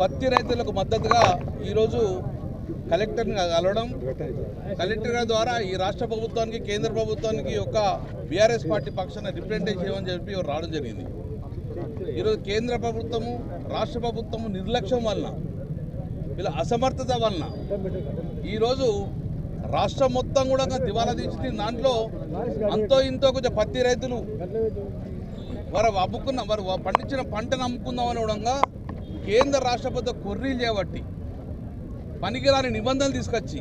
పత్తి రైతులకు మద్దతుగా ఈరోజు కలెక్టర్ని కలవడం కలెక్టర్ ద్వారా ఈ రాష్ట్ర ప్రభుత్వానికి కేంద్ర ప్రభుత్వానికి ఒక బీఆర్ఎస్ పార్టీ పక్షాన్ని రిప్రజెంటేషన్ చేయమని చెప్పి రావడం జరిగింది ఈరోజు కేంద్ర ప్రభుత్వము రాష్ట్ర ప్రభుత్వము నిర్లక్ష్యం వలన వీళ్ళ అసమర్థత వలన ఈరోజు రాష్ట్రం మొత్తం కూడా దివాలా తీసి దాంట్లో అంతో ఇంతో కొంచెం పత్తి రైతులు వారు అమ్ముకున్న వారు పండించిన పంటను అమ్ముకుందామని కూడా కేంద్ర రాష్ట్ర ప్రభుత్వ కొర్రీలు చేపట్టి పనికిరాని నిబంధనలు తీసుకొచ్చి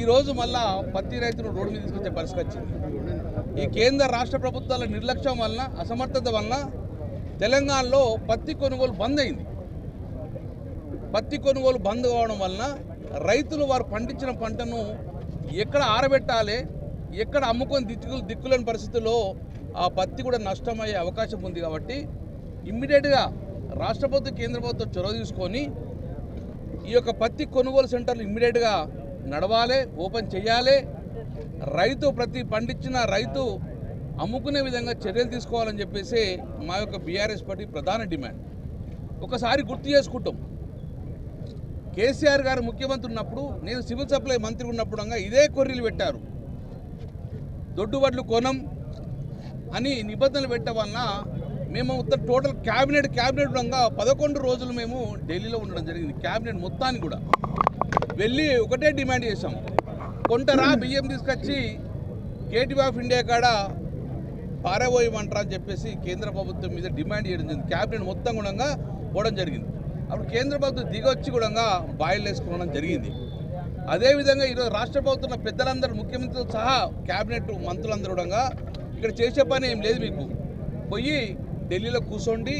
ఈరోజు మళ్ళా పత్తి రైతులు రోడ్డు మీద తీసుకొచ్చే పరిస్థితి వచ్చింది ఈ కేంద్ర రాష్ట్ర ప్రభుత్వాల నిర్లక్ష్యం వలన అసమర్థత వలన తెలంగాణలో పత్తి కొనుగోలు బంద్ అయింది పత్తి కొనుగోలు బంద్ కావడం వలన రైతులు వారు పండించిన పంటను ఎక్కడ ఆరబెట్టాలి ఎక్కడ అమ్ముకొని దిక్కులు దిక్కులేని పరిస్థితుల్లో ఆ పత్తి కూడా నష్టమయ్యే అవకాశం ఉంది కాబట్టి ఇమ్మీడియట్గా రాష్ట్ర ప్రభుత్వం కేంద్ర ప్రభుత్వం చొరవ తీసుకొని ఈ యొక్క పత్తి కొనుగోలు సెంటర్లు ఇమ్మీడియట్గా నడవాలి ఓపెన్ చేయాలి రైతు ప్రతి పండించిన రైతు అమ్ముకునే విధంగా చర్యలు తీసుకోవాలని చెప్పేసి మా యొక్క బీఆర్ఎస్ పార్టీ ప్రధాన డిమాండ్ ఒకసారి గుర్తు చేసుకుంటాం కేసీఆర్ గారు ముఖ్యమంత్రి ఉన్నప్పుడు నేను సివిల్ సప్లై మంత్రి ఉన్నప్పుడు ఇదే కొర్రీలు పెట్టారు దొడ్డు వడ్లు కొనం అని నిబంధనలు పెట్టడం వలన మేము టోటల్ క్యాబినెట్ క్యాబినెట్ ఉండగా పదకొండు రోజులు మేము ఢిల్లీలో ఉండడం జరిగింది క్యాబినెట్ మొత్తాన్ని కూడా వెళ్ళి ఒకటే డిమాండ్ చేశాం కొంటరా బియ్యం తీసుకొచ్చి గేట్ ఆఫ్ ఇండియా కాడ పారబోయమంటారా అని చెప్పేసి కేంద్ర ప్రభుత్వం మీద డిమాండ్ చేయడం జరిగింది క్యాబినెట్ మొత్తం కూడా పోవడం జరిగింది అప్పుడు కేంద్ర ప్రభుత్వం దిగొచ్చి కూడా బాయిల్ వేసుకోవడం జరిగింది అదేవిధంగా ఈరోజు రాష్ట్ర ప్రభుత్వం పెద్దలందరూ ముఖ్యమంత్రితో సహా క్యాబినెట్ మంత్రులందరూ కూడా ఇక్కడ చేసే పని ఏం లేదు మీకు పోయి ఢిల్లీలో కూర్చోండి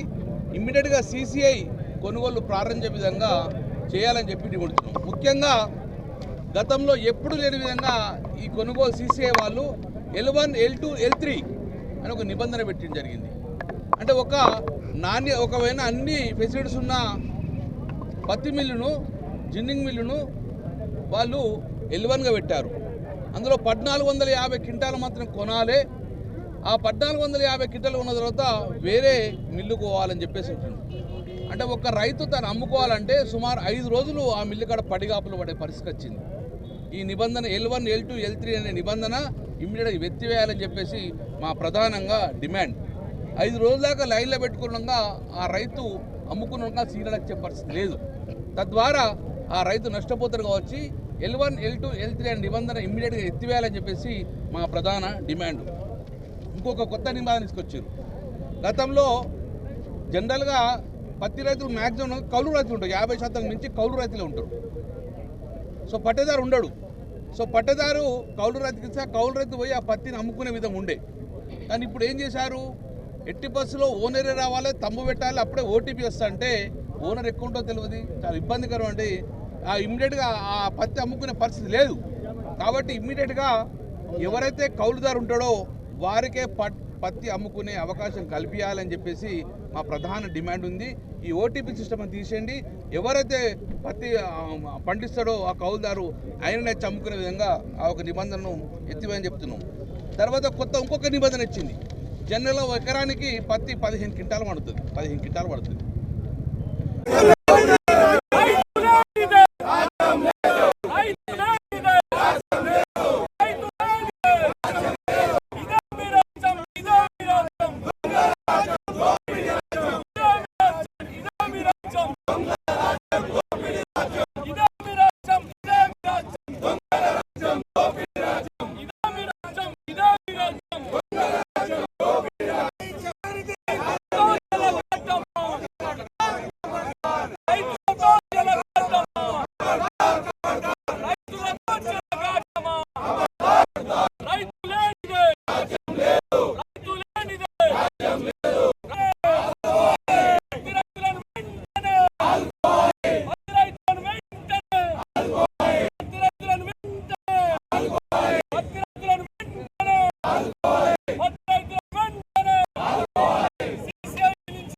ఇమ్మీడియట్గా సీసీఐ కొనుగోలు ప్రారంభించే విధంగా చేయాలని చెప్పి కొడుతున్నాం ముఖ్యంగా గతంలో ఎప్పుడు లేని విధంగా ఈ కొనుగోలు సీసీఐ వాళ్ళు L one L two L three అని ఒక నిబంధన పెట్టడం జరిగింది అంటే ఒక నాణ్య ఒకవేళ అన్ని ఫెసిలిటీస్ ఉన్న పత్తి మిల్లును జిన్నింగ్ మిల్లును వాళ్ళు ఎల్ వన్గా పెట్టారు అందులో పద్నాలుగు వందల యాభై క్వింటాలు మాత్రం కొనాలి ఆ పద్నాలుగు వందల యాభై కిట్టలు ఉన్న తర్వాత వేరే మిల్లు పోవాలని చెప్పేసి ఉంటుంది అంటే ఒక రైతు తను అమ్ముకోవాలంటే సుమారు ఐదు రోజులు ఆ మిల్లు కాడ పడిగాపులు పడే పరిస్థితి వచ్చింది ఈ నిబంధన L one L two L three అనే నిబంధన ఇమ్మీడియట్గా వెత్తివేయాలని చెప్పేసి మా ప్రధానంగా డిమాండ్ ఐదు రోజుల దాకా లైన్లో పెట్టుకున్నాక ఆ రైతు అమ్ముకున్నాక సీరియల్ వచ్చే పరిస్థితి లేదు తద్వారా ఆ రైతు నష్టపోతాడు వచ్చి L one L two L three అనే నిబంధన ఇమ్మీడియట్గా ఎత్తివేయాలని చెప్పేసి మా ప్రధాన డిమాండ్ ఇంకొక కొత్త నిబంధన తీసుకొచ్చారు గతంలో జనరల్గా పత్తి రైతులు మ్యాక్సిమం కౌలు రైతులు ఉంటారు యాభై శాతం మించి కౌలు రైతులు ఉంటారు సో పట్టేదారు ఉండడు సో పట్టేదారు కౌలు రైతుకి ఇస్తే కౌలు రైతు పోయి ఆ పత్తిని అమ్ముకునే విధంగా ఉండే కానీ ఇప్పుడు ఏం చేశారు ఎట్టి బస్సులో ఓనరే రావాలి తమ్ము పెట్టాలి అప్పుడే ఓటీపీ వస్తా అంటే ఓనర్ ఎక్కువ తెలియదు చాలా ఇబ్బందికరం అండి ఆ ఇమ్మీడియట్గా ఆ పత్తి అమ్ముకునే పరిస్థితి లేదు కాబట్టి ఇమ్మీడియట్గా ఎవరైతే కౌలుదారు ఉంటాడో వారికే పట్ పత్తి అమ్ముకునే అవకాశం కల్పించాలని చెప్పేసి మా ప్రధాన డిమాండ్ ఉంది ఈ ఓటీపీ సిస్టమ్ తీసేయండి ఎవరైతే పత్తి పండిస్తాడో ఆ కౌలుదారు ఆయననే చమ్ముకునే విధంగా ఆ ఒక నిబంధనను ఎత్తివేయని చెప్తున్నాం తర్వాత కొత్త ఇంకొక నిబంధన ఇచ్చింది జనరల్ ఎకరానికి పత్తి పదిహేను క్వింటాలు పడుతుంది పదిహేను క్వింటాలు పడుతుంది